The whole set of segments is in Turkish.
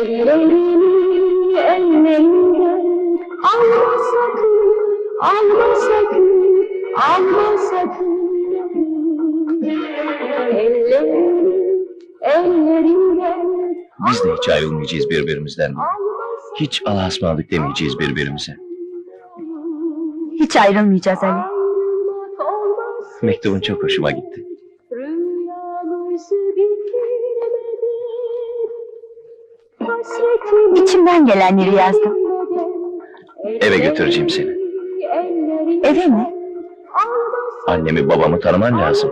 Ellerini ellerinden alma sakın, alma sakın, alma sakın. Ellerinden Biz de hiç ayrılmayacağız birbirimizden. Hiç Allah'a ısmarladık demeyeceğiz birbirimize. Hiç ayrılmayacağız Ali. Mektubun çok hoşuma gitti. İçimden gelenleri yazdım. Eve götüreceğim seni. Eve mi? Annemi babamı tanıman lazım.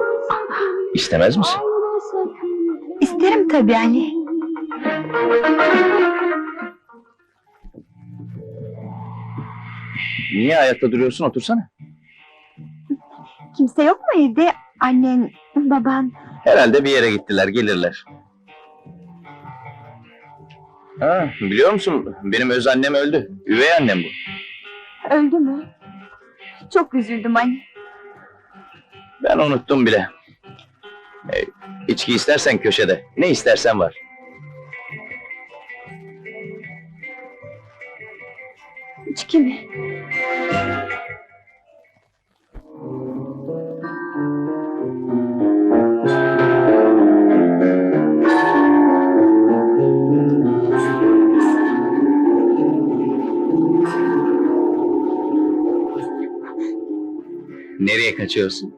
İstemez misin? İsterim tabii Ali. Niye ayakta duruyorsun? Otursana. Kimse yok mu evde? Annen, baban. Herhalde bir yere gittiler, gelirler. Ha, biliyor musun? Benim öz annem öldü. Üvey annem bu. Öldü mü? Çok üzüldüm Ali. Ben unuttum bile. E, içki istersen köşede. Ne istersen var. İçki mi? Nereye kaçıyorsun?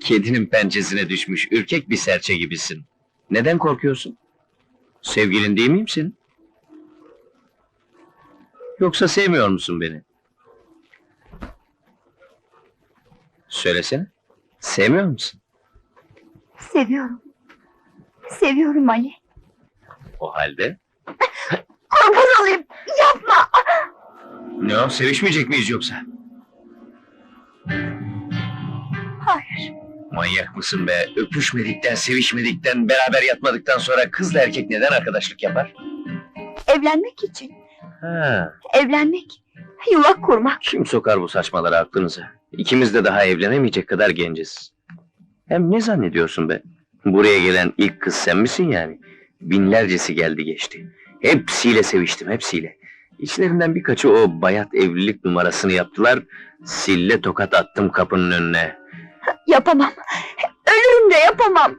Kedinin pençesine düşmüş ürkek bir serçe gibisin. Neden korkuyorsun? Sevgilin değil miyim senin? Yoksa sevmiyor musun beni? Söylesene. Sevmiyor musun? Seviyorum. Seviyorum Ali. O halde Kurban olayım. Yapma. ne o sevişmeyecek miyiz yoksa? Manyak mısın be? Öpüşmedikten, sevişmedikten, beraber yatmadıktan sonra kızla erkek neden arkadaşlık yapar? Evlenmek için. Ha, Evlenmek. Yuva kurmak. kim sokar bu saçmaları aklınıza? İkimiz de daha evlenemeyecek kadar genciz. Hem ne zannediyorsun be? Buraya gelen ilk kız sen misin yani? Binlercesi geldi geçti. Hepsiyle seviştim, hepsiyle. İçlerinden birkaçı o bayat evlilik numarasını yaptılar. Sille tokat attım kapının önüne. Yapamam. Ölürüm de yapamam.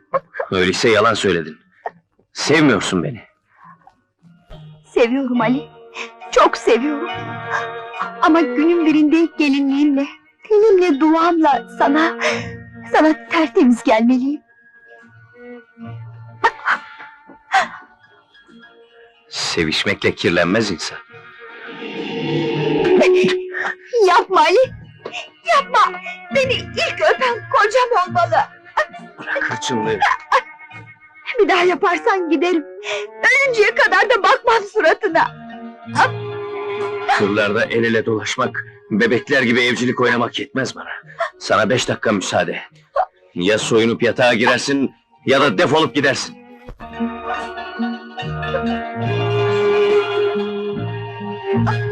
Öyleyse yalan söyledin. Sevmiyorsun beni. Seviyorum Ali. Çok seviyorum. Ama günün birinde gelinliğimle, tenimle, duamla sana, sana tertemiz gelmeliyim. Sevişmekle kirlenmez insan. Yapma Ali. Yapma! Beni ilk öpen kocam olmalı! Bırak hırçınlığı! Bir daha yaparsan giderim. Ölünceye kadar da bakmam suratına. Kırlarda el ele dolaşmak, bebekler gibi evcilik oynamak yetmez bana. Sana beş dakika müsaade. Ya soyunup yatağa girersin, ya da defolup gidersin. Ah!